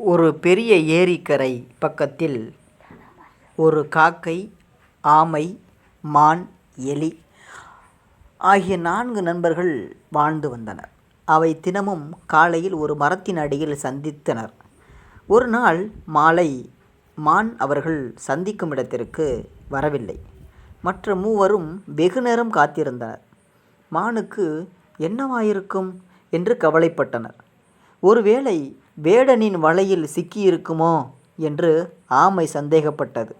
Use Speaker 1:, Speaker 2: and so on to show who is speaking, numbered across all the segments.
Speaker 1: ஒரு பெரிய ஏரிக்கரை பக்கத்தில் ஒரு காக்கை ஆமை மான் எலி ஆகிய நான்கு நண்பர்கள் வாழ்ந்து வந்தனர். அவை தினமும் காலையில் ஒரு மரத்தின் அடியில் சந்தித்தனர். ஒரு நாள் மாலை மான் அவர்கள் சந்திக்கும் இடத்திற்கு வரவில்லை. மற்ற மூவரும் வெகு நேரம் காத்திருந்தனர். மானுக்கு என்னவாயிருக்கும்? என்று கவலைப்பட்டனர். ஒருவேளை வேடனின் வலையில் சிக்கியிருக்குமோ என்று ஆமை சந்தேகப்பட்டது.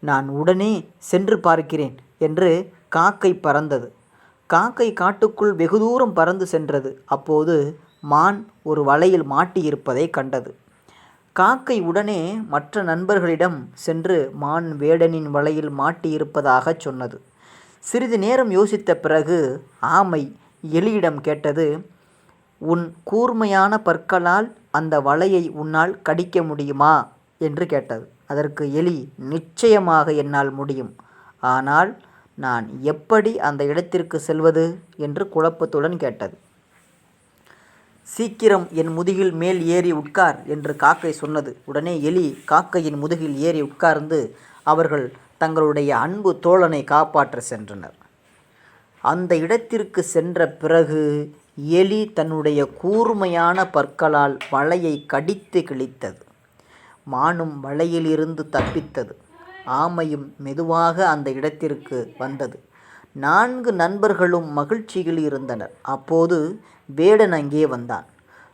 Speaker 1: நான் உடனே சென்று பார்க்கிறேன் என்று காக்கை பறந்தது. காக்கை காட்டுக்குள் வெகு தூரம் பறந்து சென்றது. அப்போது மான் ஒரு வலையில் மாட்டியிருப்பதை கண்டது. காக்கை உடனே மற்ற நண்பர்களிடம் சென்று மான் வேடனின் வலையில் மாட்டியிருப்பதாகச் சொன்னது. சிறிது நேரம் யோசித்த பிறகு ஆமை எலியிடம் கேட்டது உன் கூர்மையான பற்களால் அந்த வலையை உன்னால் கடிக்க முடியுமா? என்று கேட்டது. அதற்கு எலி நிச்சயமாக என்னால் முடியும். ஆனால் நான் எப்படி அந்த இடத்திற்கு செல்வது? என்று குழப்பத்துடன் கேட்டது. சீக்கிரம் என் முதுகில் மேல் ஏறி உட்கார் என்று காக்கை சொன்னது. உடனே எலி காக்கையின் முதுகில் ஏறி உட்கார்ந்து அவர்கள் தங்களுடைய அன்பு தோழனை காப்பாற்ற சென்றனர். அந்த இடத்திற்கு சென்ற பிறகு எலி தன்னுடைய கூர்மையான பற்களால் வலையை கடித்து கிழித்தது. மானும் வலையிலிருந்து தப்பித்தது. ஆமையும் மெதுவாக அந்த இடத்திற்கு வந்தது. நான்கு நண்பர்களும் மகிழ்ச்சியில் இருந்தனர். அப்போது வேடன் அங்கே வந்தான்.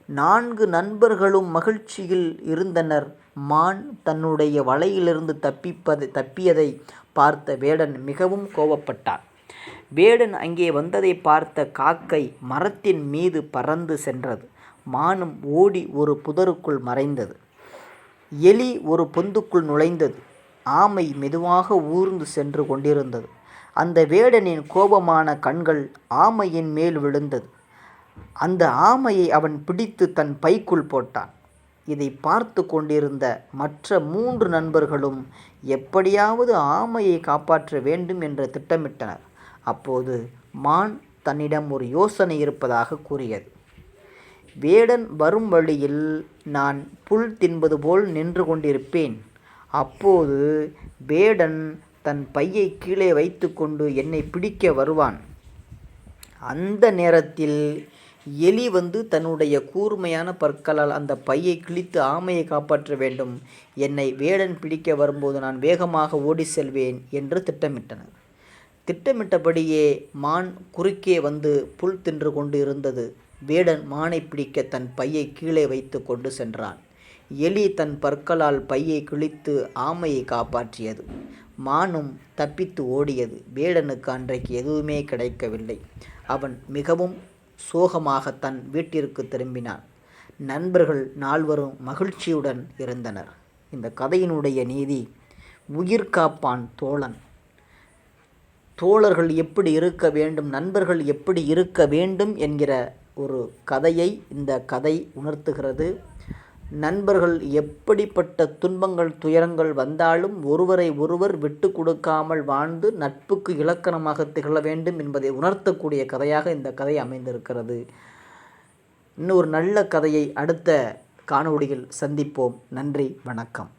Speaker 1: நான்கு நண்பர்களும் மகிழ்ச்சியில் இருந்தனர். மான் தன்னுடைய வலையிலிருந்து தப்பிப்பதை தப்பியதை பார்த்த வேடன் மிகவும் கோபப்பட்டான். வேடன் அங்கே வந்ததை பார்த்த காக்கை மரத்தின் மீது பறந்து சென்றது. மானும் ஓடி ஒரு புதருக்குள் மறைந்தது. எலி ஒரு பொந்துக்குள் நுழைந்தது. ஆமை மெதுவாக ஊர்ந்து சென்று கொண்டிருந்தது. அந்த வேடனின் கோபமான கண்கள் ஆமையின் மேல் விழுந்தது. அந்த ஆமையை அவன் பிடித்து தன் பைக்குள் போட்டான். இதை பார்த்து கொண்டிருந்த மற்ற மூன்று நண்பர்களும் எப்படியாவது ஆமையை காப்பாற்ற வேண்டும் என்று திட்டமிட்டனர். அப்போது மான் தன்னிடம் ஒரு யோசனை இருப்பதாக கூறியது. வேடன் வரும் வழியில் நான் புல் தின்பது போல் நின்று கொண்டிருப்பேன். அப்போது வேடன் தன் பையை கீழே வைத்துக்கொண்டு என்னை பிடிக்க வருவான். அந்த நேரத்தில் எலி வந்து தன்னுடைய கூர்மையான பற்களால் அந்த பையை கிழித்து ஆமையை காப்பாற்ற வேண்டும். என்னை வேடன் பிடிக்க வரும்போது நான் வேகமாக ஓடி செல்வேன் என்று திட்டமிட்டனர். திட்டமிட்டபடியே மான் குறுக்கே வந்து புல் தின்று கொண்டு இருந்தது வேடன் மானை பிடிக்க தன் பையை கீழே வைத்து கொண்டு சென்றான். எலி தன் பற்களால் பையை கிழித்து ஆமையை காப்பாற்றியது. மானும் தப்பித்து ஓடியது. வேடனுக்கு அன்றைக்கு எதுவுமே கிடைக்கவில்லை. அவன் மிகவும் சோகமாக தன் வீட்டிற்கு திரும்பினான். நண்பர்கள் நால்வரும் மகிழ்ச்சியுடன் இருந்தனர். இந்த கதையினுடைய நீதி உயிர்காப்பான் தோழன். தோழர்கள் எப்படி இருக்க வேண்டும் நண்பர்கள் எப்படி இருக்க வேண்டும் என்கிற ஒரு கதையை இந்த கதை உணர்த்துகிறது. நண்பர்கள் எப்படிப்பட்ட துன்பங்கள் துயரங்கள் வந்தாலும் ஒருவரை ஒருவர் விட்டு கொடுக்காமல் வாழ்ந்து நட்புக்கு இலக்கணமாக திகழ வேண்டும் என்பதை உணர்த்தக்கூடிய கதையாக இந்த கதை அமைந்திருக்கிறது. இன்னொரு நல்ல கதையை அடுத்த காணொளியில் சந்திப்போம். நன்றி வணக்கம்.